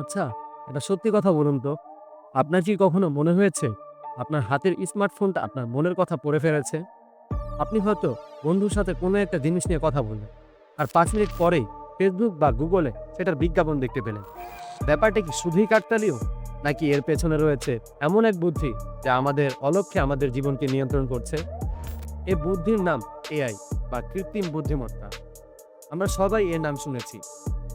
আচ্ছা এটা সত্যি কথা বলুন তো। আপনার কি কখনো মনে হয়েছে, আপনার হাতের স্মার্টফোনটা আপনার মনের কথা পড়ে ফেলেছে? আপনি হয়তো বন্ধুর সাথে কোনো একটা জিনিস নিয়ে কথা বললেন, আর পাঁচ মিনিট পরেই ফেসবুক বা গুগলে সেটার বিজ্ঞাপন দেখতে পেলেন। ব্যাপারটা কি শুধুই কাকতালীয়, নাকি এর পেছনে রয়েছে এমন এক বুদ্ধি যা আমাদের অলক্ষ্যে আমাদের জীবনকে নিয়ন্ত্রণ করছে? এ বুদ্ধির নাম এআই বা কৃত্রিম বুদ্ধিমত্তা। আমরা সবাই এর নাম শুনেছি।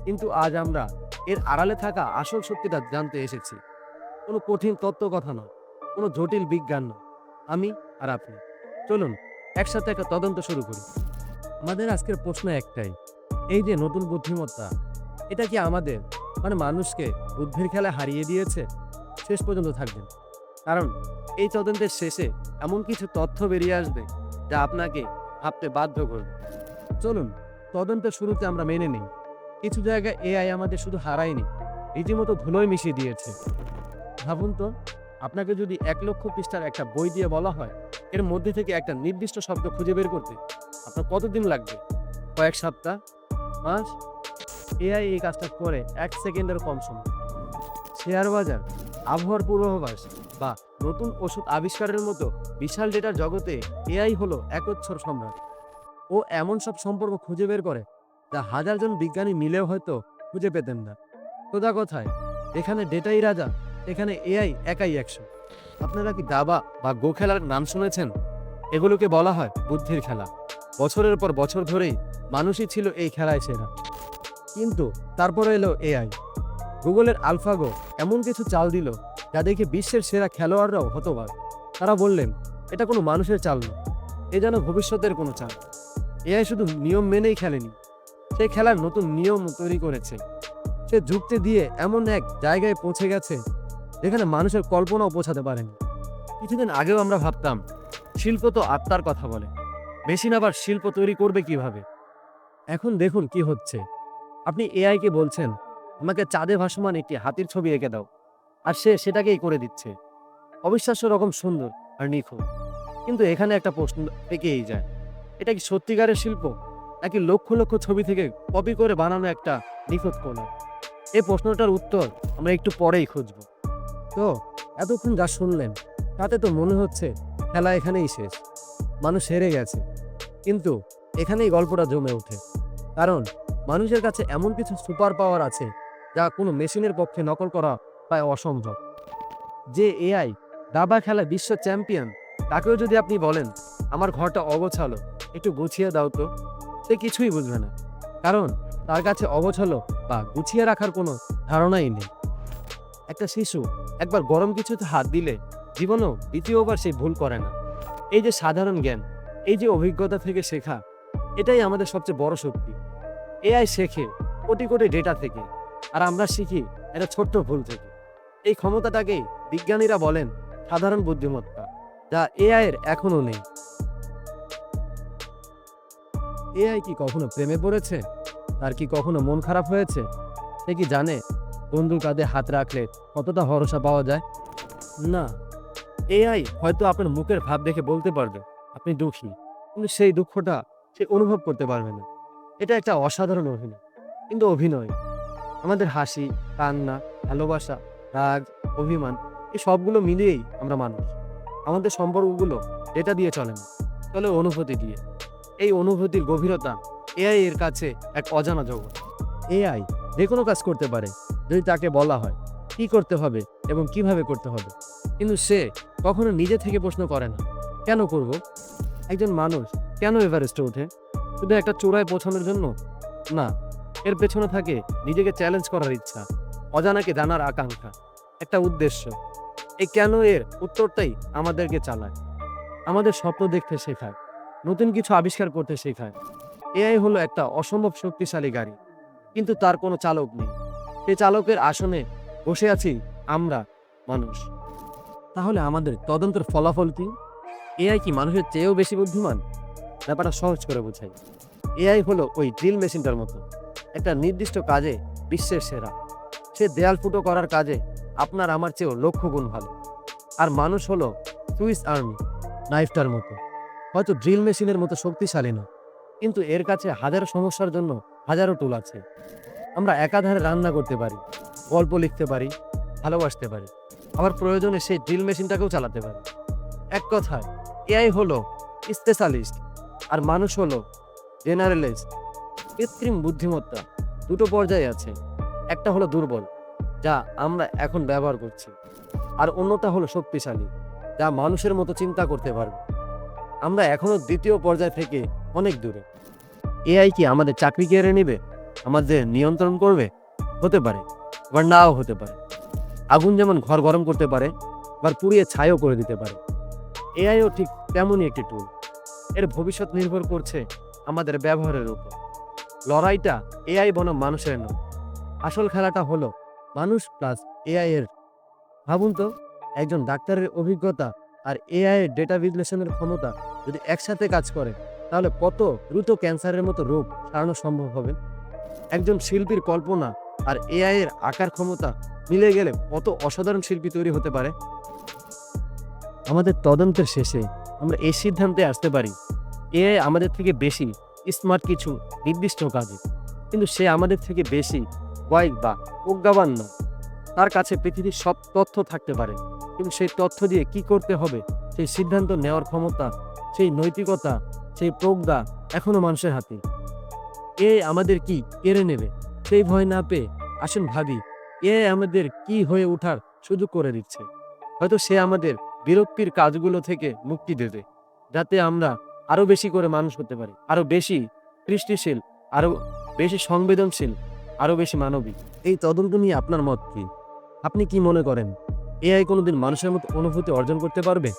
কিন্তু আজ আমরা এর আড়ালে থাকা আসল সত্যিটা জানতে এসেছি। কোনো কঠিন তত্ত্ব কথা নয়, কোনো জটিল বিজ্ঞান নয়। আমি আর আপনি। চলুন, একসাথে একটা তদন্ত শুরু করি। আমাদের আজকের প্রশ্ন একটাই, এই যে নতুন বুদ্ধিমত্তা, এটা কি আমাদের মানে মানুষকে বুদ্ধির খেলা হারিয়ে দিয়েছে? শেষ পর্যন্ত থাকবেন। কারণ এই তদন্তের শেষে এমন কিছু তথ্য বেরিয়ে আসবে যা আপনাকে ভাবতে বাধ্য করবে। চলুন, তদন্তের শুরুতে আমরা মেনে নিই। কিছু জায়গায় এআই আমাদের শুধু হারায়নি, রীতিমতো ধুলোয় মিশিয়ে দিয়েছে। ভাবুন তো, আপনাকে যদি এক লক্ষ পৃষ্ঠার একটা বই দিয়ে বলা হয়, এর মধ্যে থেকে একটা নির্দিষ্ট শব্দ খুঁজে বের করতে আপনার কতদিন লাগবে? কয়েক সপ্তাহ? মাস? এআই এই কাজটা করে এক সেকেন্ডের কম সময়। শেয়ার বাজার, আবহাওয়ার পূর্বাভাস বা নতুন ওষুধ আবিষ্কারের মতো বিশাল ডেটার জগতে এআই হলো একচ্ছর সম্রাট। ও এমন সব সম্পর্ক খুঁজে বের করে যা হাজারজন বিজ্ঞানী মিলেও হয়তো খুঁজে পেতেন না। সোজা কথায়? এখানে ডেটাই রাজা, এখানে এআই একাই একশো। আপনারা কি দাবা বা গো খেলার নাম শুনেছেন? এগুলোকে বলা হয় বুদ্ধির খেলা। বছরের পর বছর ধরেই মানুষই ছিল এই খেলায় সেরা। কিন্তু তারপরে এলো এআই। গুগলের আলফাগো এমন কিছু চাল দিল যা দেখে বিশ্বের সেরা খেলোয়াড়রাও হতবাক। তারা বললেন, এটা কোনো মানুষের চাল না এ যেন ভবিষ্যতের কোনো চাল। এআই শুধু নিয়ম মেনেই খেলেনি। সে খেলার নতুন নিয়ম তৈরি করেছে। সে যুক্তি দিয়ে এমন এক জায়গায় পৌঁছে গেছে, যেখানে মানুষের কল্পনাও পৌঁছাতে পারেনি। কিছুদিন আগেও আমরা ভাবতাম, শিল্প তো আত্মার কথা বলে। মেশিন আবার শিল্প তৈরি করবে কীভাবে? এখন দেখুন কি হচ্ছে। আপনি এআইকে বলছেন, আমাকে চাঁদে ভাসমান একটি হাতির ছবি এঁকে দাও। আর সে সেটাকেই করে দিচ্ছে। অবিশ্বাস্য রকম সুন্দর আর নিখুঁত। কিন্তু এখানে একটা প্রশ্ন থেকেই যায়, এটা কি সত্যিকারের শিল্প? নাকি লক্ষ লক্ষ ছবি থেকে কপি করে বানানো একটা নিখুঁত কোনা এই প্রশ্নটার উত্তর আমরা একটু পরেই খুঁজব। তো, এতক্ষণ যা শুনলেন, তাতে তো মনে হচ্ছে খেলা এখানেই শেষ। মানুষ হেরে গেছে। কিন্তু এখানেই গল্পটা জমে ওঠে। কারণ মানুষের কাছে এমন কিছু সুপার পাওয়ার আছে যা কোনো মেশিনের পক্ষে নকল করা প্রায় অসম্ভব। যে এআই দাবা খেলা বিশ্ব চ্যাম্পিয়ন, তাকেও যদি আপনি বলেন, আমার ঘরটা অগোছালো, একটু গুছিয়ে দাও তো। সে কিছুই বুঝবে না। কারণ তার কাছে অগোছালো বা গুছিয়ে রাখার কোনো ধারণাই নেই। একটা শিশু একবার গরম কিছুতে হাত দিলে জীবনেও দ্বিতীয়বার সে ভুল করে না। এই যে সাধারণ জ্ঞান, এই যে অভিজ্ঞতা থেকে শেখা, এটাই আমাদের সবচেয়ে বড় শক্তি। এআই শেখে কোটি কোটি ডেটা থেকে, আর আমরা শিখি একটা ছোট্ট ভুল থেকে। এই ক্ষমতাটাকেই বিজ্ঞানীরা বলেন সাধারণ বুদ্ধিমত্তা, যা এআইয়ের এখনও নেই। এআই কি কখনো প্রেমে পড়েছে? তার কি কখনো মন খারাপ হয়েছে? সে কি জানে? বন্ধুর কাঁধে হাত রাখলে কতটা ভরসা পাওয়া যায়? না। এআই হয়তো আপনার মুখের ভাব দেখে বলতে পারবে, আপনি দুঃখী। কিন্তু সেই দুঃখটা সে অনুভব করতে পারবে না। এটা একটা অসাধারণ অভিনয়, কিন্তু অভিনয়। আমাদের হাসি, কান্না, ভালোবাসা, রাগ, অভিমান, এই সবগুলো মিলিয়েই আমরা মানুষ। আমাদের সম্পর্কগুলো ডেটা দিয়ে চলে না। চলে অনুভূতি দিয়ে। এই অনুভূতির গভীরতা এআই এর কাছে এক অজানা জগৎ। এআই যে কোনো কাজ করতে পারে, যদি তাকে বলা হয় কি করতে হবে এবং কীভাবে করতে হবে। কিন্তু সে কখনো নিজে থেকে প্রশ্ন করে না, কেন করব? একজন মানুষ কেন এভারেস্টে ওঠে? শুধু একটা চূড়ায় পৌঁছানোর জন্য? না, এর পেছনে থাকে নিজেকে চ্যালেঞ্জ করার ইচ্ছা, অজানাকে জানার আকাঙ্ক্ষা। একটা উদ্দেশ্য, এই কেন এর উত্তরটাই আমাদেরকে চালায়। আমাদের স্বপ্ন দেখতে শেখায়। নতুন কিছু আবিষ্কার করতে শেখায়। এআই হলো একটা অসম্ভব শক্তিশালী গাড়ি, কিন্তু তার কোনো চালক নেই। সে চালকের আসনে বসে আছি আমরা, মানুষ। তাহলে আমাদের তদন্তের ফলাফল কি? এআই কি মানুষের চেয়েও বেশি বুদ্ধিমান? ব্যাপারটা সহজ করে বোঝাই। এআই হলো ওই ড্রিল মেশিনটার মতো। একটা নির্দিষ্ট কাজে বিশ্বের সেরা। সে দেয়াল ফুটো করার কাজে আপনার আমার চেয়েও লক্ষ গুণ ভালো। আর মানুষ হলো সুইস আর্মি, নাইফটার মতো। হয়তো ড্রিল মেশিনের মতো শক্তিশালী না কিন্তু এর কাছে হাজারো সমস্যার জন্য হাজারো টুল আছে। আমরা একাধারে রান্না করতে পারি, গল্প লিখতে পারি, ভালোবাসতে পারি। আবার প্রয়োজনে সেই ড্রিল মেশিনটাকেও চালাতে পারি। এক কথায়, এআই হলো স্পেশালিস্ট আর মানুষ হলো জেনারেলিস্ট কৃত্রিম বুদ্ধিমত্তা দুটো পর্যায়ে আছে। একটা হলো দুর্বল, যা আমরা এখন ব্যবহার করছি। আর অন্যটা হলো শক্তিশালী, যা মানুষের মতো চিন্তা করতে পারবে। আমরা এখনও দ্বিতীয় পর্যায় থেকে অনেক দূরে। এআই কি আমাদের চাকরি কেড়ে নেবে? আমাদের নিয়ন্ত্রণ করবে? হতে পারে, আবার নাও হতে পারে। আগুন যেমন ঘর গরম করতে পারে, আবার পুড়িয়ে ছাইও করে দিতে পারে। এআইও ঠিক তেমনই একটি টুল এর ভবিষ্যৎ নির্ভর করছে আমাদের ব্যবহারের উপর। লড়াইটা এআই বনাম মানুষের নয়। আসল খেলাটা হলো মানুষ প্লাস এআই এর। ভাবুন তো, একজন ডাক্তারের অভিজ্ঞতা আর এআই ডেটা বিশ্লেষণের ক্ষমতা যদি একসাথে কাজ করে, তাহলে কত দ্রুত ক্যান্সারের মতো রোগ সারানো সম্ভব হবে? একজন শিল্পীর কল্পনা আর এআই এর আকার ক্ষমতা মিলে গেলে কত অসাধারণ শিল্পী তৈরি হতে পারে? আমাদের তদন্তের শেষে আমরা এই সিদ্ধান্তে আসতে পারি এআই আমাদের থেকে বেশি স্মার্ট কিছু নির্দিষ্ট কাজে, কিন্তু সে আমাদের থেকে বেশি ওয়াইক বা প্রজ্ঞাবান নয়। তার কাছে পৃথিবীর সব তথ্য থাকতে পারে। কিন্তু সেই তথ্য দিয়ে কি করতে হবে? সেই সিদ্ধান্ত নেওয়ার ক্ষমতা, সেই নৈতিকতা, সেই প্রজ্ঞা এখনও মানুষের হাতে। এ আমাদের কি কেড়ে নেবে? সেই ভয় না পেয়ে, আসুন ভাবি, এ আমাদের কি হয়ে ওঠার সুযোগ করে দিচ্ছে? হয়তো সে আমাদের বিরক্তির কাজগুলো থেকে মুক্তি দেবে, যাতে আমরা আরও বেশি করে মানুষ হতে পারি, আরও বেশি সৃষ্টিশীল, আরও বেশি সংবেদনশীল, আরও বেশি মানবিক। এই তদন্ত নিয়ে আপনার মত কি? আপনি কি মনে করেন? এআই কোনোদিন মানুষের মতো অনুভূতি অর্জন করতে পারবে?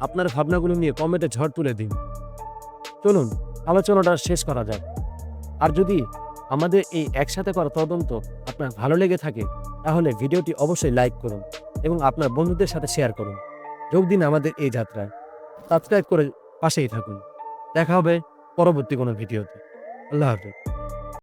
আপনার ভাবনাগুলো নিয়ে কমেন্টে ঝড় তুলে দিন। চলুন, আলোচনাটা শেষ করা যাক। আর যদি আমাদের এই একসাথে করা তদন্ত আপনার ভালো লেগে থাকে, তাহলে ভিডিওটি অবশ্যই লাইক করুন এবং আপনার বন্ধুদের সাথে শেয়ার করুন। যোগ দিন আমাদের এই যাত্রায়। সাবস্ক্রাইব করে পাশেই থাকুন। দেখা হবে পরবর্তী কোনো ভিডিওতে। আল্লাহ হাফিজ।